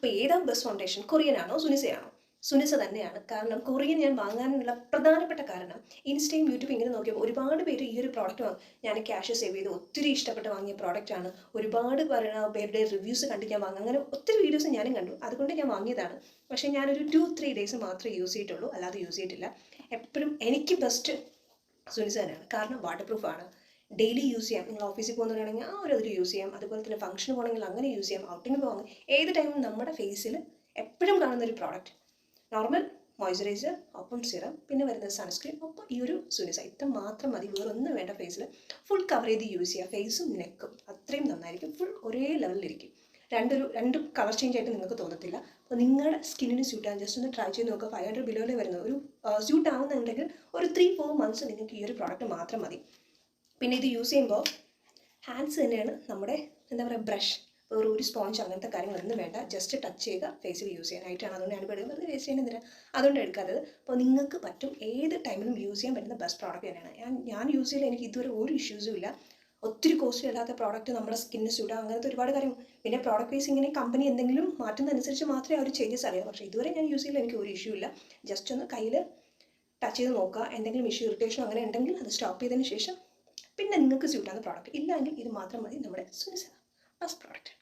അപ്പോൾ ഏതാ best foundation Korean ആണോ? സുനിസയാണോ സുനിസ തന്നെയാണ്. കാരണം കൊറിയൻ ഞാൻ വാങ്ങാനുള്ള പ്രധാനപ്പെട്ട കാരണം ഇൻസ്റ്റയും യൂട്യൂബ് ഇങ്ങനെ നോക്കിയപ്പോൾ ഒരുപാട് പേര് ഈ ഒരു പ്രോഡക്റ്റ് ഞാൻ ക്യാഷ് സേവ് ചെയ്ത് ഒത്തിരി ഇഷ്ടപ്പെട്ട് വാങ്ങിയ പ്രോഡക്റ്റ് ആണ്. ഒരുപാട് പറയുന്ന പേരുടെ റിവ്യൂസ് കണ്ട് ഞാൻ വാങ്ങും അങ്ങനെ ഒത്തിരി വീഡിയോസ് ഞാനും കണ്ടു. അതുകൊണ്ട് ഞാൻ വാങ്ങിയതാണ്. പക്ഷേ ഞാനൊരു ടു ത്രീ ഡേയ്സ് മാത്രമേ യൂസ് ചെയ്തിട്ടുള്ളൂ. അല്ലാതെ യൂസ് ചെയ്തിട്ടില്ല. എപ്പോഴും എനിക്ക് ബെസ്റ്റ് സുനിസ തന്നെയാണ്. കാരണം വാട്ടർ പ്രൂഫാണ് ഡെയിലി യൂസ് ചെയ്യാം. നിങ്ങൾ ഓഫീസിൽ പോകുന്നവരാണെങ്കിൽ ആ ഒരു അതിൽ യൂസ് ചെയ്യാം. അതുപോലെ തന്നെ ഫംഗ്ഷന് പോകണമെങ്കിൽ അങ്ങനെ യൂസ് ചെയ്യാം. ഔട്ടിങ്ങിന് പോകാം ഏത് ടൈമും നമ്മുടെ ഫേസിൽ എപ്പോഴും കാണുന്ന ഒരു പ്രോഡക്റ്റ് നോർമൽ മോയ്സ്ചറൈസർ ഒപ്പം സിറം പിന്നെ വരുന്നത് സൺസ്ക്രീൻ ഒപ്പം ഈ ഒരു സുനിസ ഇത്ര മാത്രം മതി. വേറെ ഒന്നും വേണ്ട ഫേസിൽ ഫുൾ കവർ ചെയ്ത് യൂസ് ചെയ്യുക. ഫേസും നെക്കും അത്രയും നന്നായിരിക്കും. ഫുൾ ഒരേ ലെവലിലിരിക്കും രണ്ടൊരു രണ്ട് കളർ ചേഞ്ച് ആയിട്ട് നിങ്ങൾക്ക് തോന്നത്തില്ല. അപ്പോൾ നിങ്ങളുടെ സ്കിന്നിന് സ്യൂട്ട് ആകും ജസ്റ്റ് ഒന്ന് ട്രൈ ചെയ്ത് നോക്കുക. ഫൈവ് ഹൺഡ്രഡ് ബിലോയിൽ വരുന്നത് ഒരു സ്യൂട്ട് ആവുന്നുണ്ടെങ്കിൽ ഒരു ത്രീ ഫോർ മന്ത്സ് നിങ്ങൾക്ക് ഈ ഒരു പ്രോഡക്റ്റ് മാത്രം മതി. പിന്നെ ഇത് യൂസ് ചെയ്യുമ്പോൾ ഹാൻഡ്സ് തന്നെയാണ് നമ്മുടെ എന്താ പറയുക ബ്രഷ് വേറെ ഒരു സ്പോഞ്ച് അങ്ങനത്തെ കാര്യങ്ങളൊന്നും വേണ്ട. ജസ്റ്റ് ടച്ച് ചെയ്യുക ഫേസിൽ യൂസ് ചെയ്യാനായിട്ടാണ്. അതുകൊണ്ട് ഞാൻ എടുക്കുന്നത് വെറുതെ വേസ്റ്റ് ചെയ്യുന്നതിന് അതുകൊണ്ട് എടുക്കാത്തത്. അപ്പോൾ നിങ്ങൾക്ക് പറ്റും ഏത് ടൈമിലും യൂസ് ചെയ്യാൻ പറ്റുന്ന ബെസ്റ്റ് പ്രോഡക്റ്റ് തന്നെയാണ്. ഞാൻ ഞാൻ യൂസ് ചെയ്യൽ എനിക്ക് ഇതുവരെ ഒരു ഇഷ്യൂസും ഇല്ല. ഒത്തിരി കോസ്റ്റ് ഇല്ലാത്ത പ്രോഡക്റ്റ് നമ്മുടെ സ്കിന്നിന് സ്യൂട്ട് അങ്ങനത്തെ ഒരുപാട് കാര്യം പിന്നെ പ്രോഡക്റ്റ് വൈസ് ഇങ്ങനെ കമ്പനി എന്തെങ്കിലും മാറ്റുന്നതനുസരിച്ച് മാത്രമേ അവർ ചേഞ്ചസ് അറിയാം. പക്ഷേ ഇതുവരെ ഞാൻ യൂസ് ചെയ്യൽ എനിക്ക് ഒരു ഇഷ്യൂ ഇല്ല. ജസ്റ്റ് ഒന്ന് കയ്യിൽ ടച്ച് ചെയ്ത് നോക്കുക. എന്തെങ്കിലും ഇഷ്യൂ ഇറിറ്റേഷനോ അങ്ങനെ ഉണ്ടെങ്കിൽ അത് സ്റ്റോപ്പ് ചെയ്തതിന് ശേഷം പിന്നെ നിങ്ങൾക്ക് സ്യൂട്ടാകുന്ന പ്രോഡക്റ്റ് ഇല്ലെങ്കിൽ ഇത് മാത്രം മതി നമ്മുടെ സുനിസ ഫസ്റ്റ് പ്രോഡക്റ്റ്